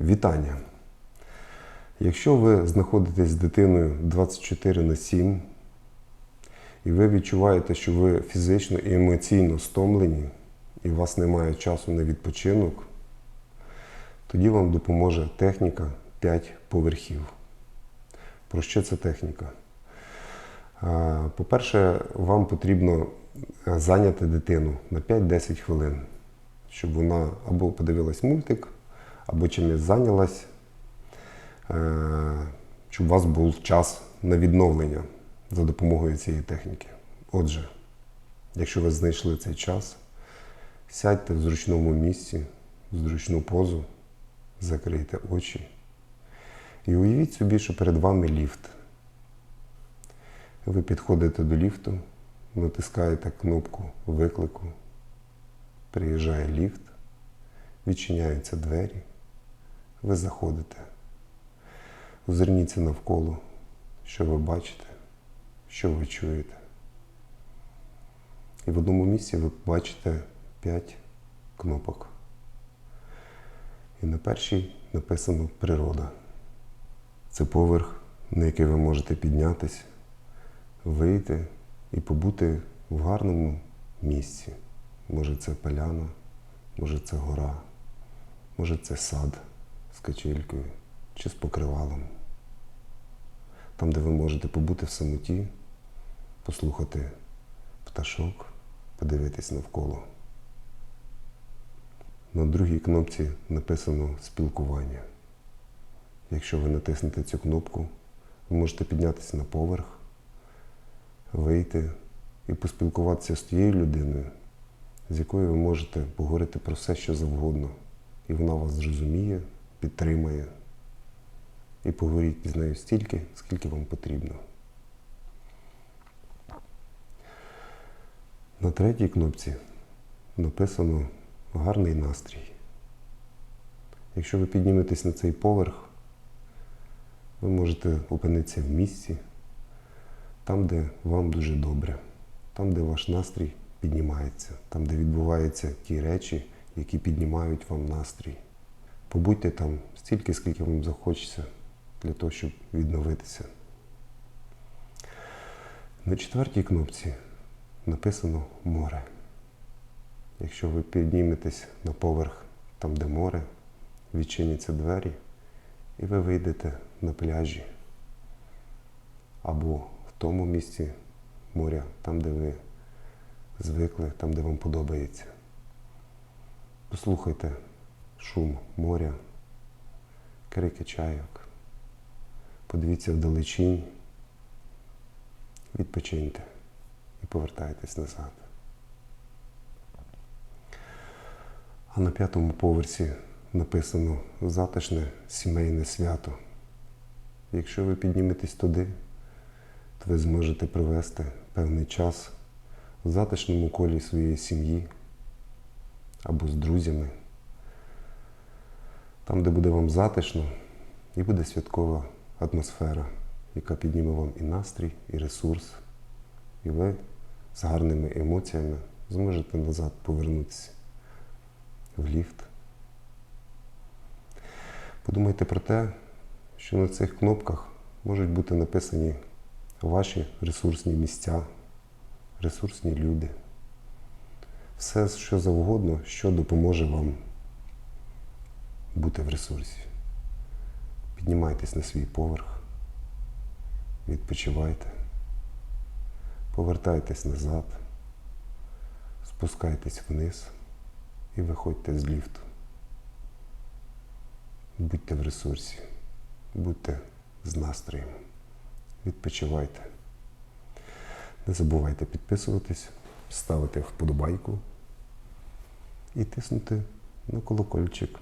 Вітання! Якщо ви знаходитесь з дитиною 24 на 7 і ви відчуваєте, що ви фізично і емоційно стомлені, і у вас немає часу на відпочинок, тоді вам допоможе техніка 5 поверхів. Про що це техніка? По-перше, вам потрібно е, зайняти дитину на 5-10 хвилин, щоб вона або подивилась мультик, або чимось зайнялась, е, щоб у вас був час на відновлення за допомогою цієї техніки. Отже, якщо ви знайшли цей час, сядьте в зручному місці, в зручну позу, закрийте очі і уявіть собі, що перед вами ліфт. Ви підходите до ліфту, натискаєте кнопку виклику, приїжджає ліфт, відчиняються двері, ви заходите. Озирніться навколо, що ви бачите, що ви чуєте. І в одному місці ви бачите 5 кнопок. І на першій написано природа. Це поверх, на який ви можете піднятися, вийти і побути в гарному місці. Може це поляна, може це гора, може це сад з качелькою чи з покривалом. Там, де ви можете побути в самоті, послухати пташок, подивитись навколо. На другій кнопці написано спілкування. Якщо ви натиснете цю кнопку, ви можете піднятися на поверх, вийти і поспілкуватися з тією людиною, з якою ви можете поговорити про все, що завгодно. І вона вас зрозуміє, підтримає. І поговоріть з нею стільки, скільки вам потрібно. На третій кнопці написано гарний настрій. Якщо ви підніметесь на цей поверх, ви можете опинитися в місці, там, де вам дуже добре, там, де ваш настрій піднімається, там, де відбуваються ті речі, які піднімають вам настрій. Побудьте там стільки, скільки вам захочеться, для того, щоб відновитися. На четвертій кнопці написано море. Якщо ви підніметесь на поверх там, де море, відчиняться двері, і ви вийдете на пляжі або в тому місці моря, там, де ви звикли, там, де вам подобається. Послухайте шум моря, крики чайок, подивіться вдалечінь, відпочиньте і повертайтесь назад. А на п'ятому поверсі написано затишне сімейне свято. Якщо ви підніметесь туди, то ви зможете провести певний час в затишному колі своєї сім'ї або з друзями, там, де буде вам затишно, і буде святкова атмосфера, яка підніме вам і настрій, і ресурс, і ви з гарними емоціями зможете назад повернутися в ліфт. Подумайте про те, що на цих кнопках можуть бути написані ваші ресурсні місця, ресурсні люди. Все, що завгодно, що допоможе вам бути в ресурсі. Піднімайтесь на свій поверх, відпочивайте, повертайтесь назад, спускайтесь вниз і виходьте з ліфту. Будьте в ресурсі, будьте з настроєм, відпочивайте. Не забувайте підписуватись, ставити вподобайку і тиснути на колокольчик.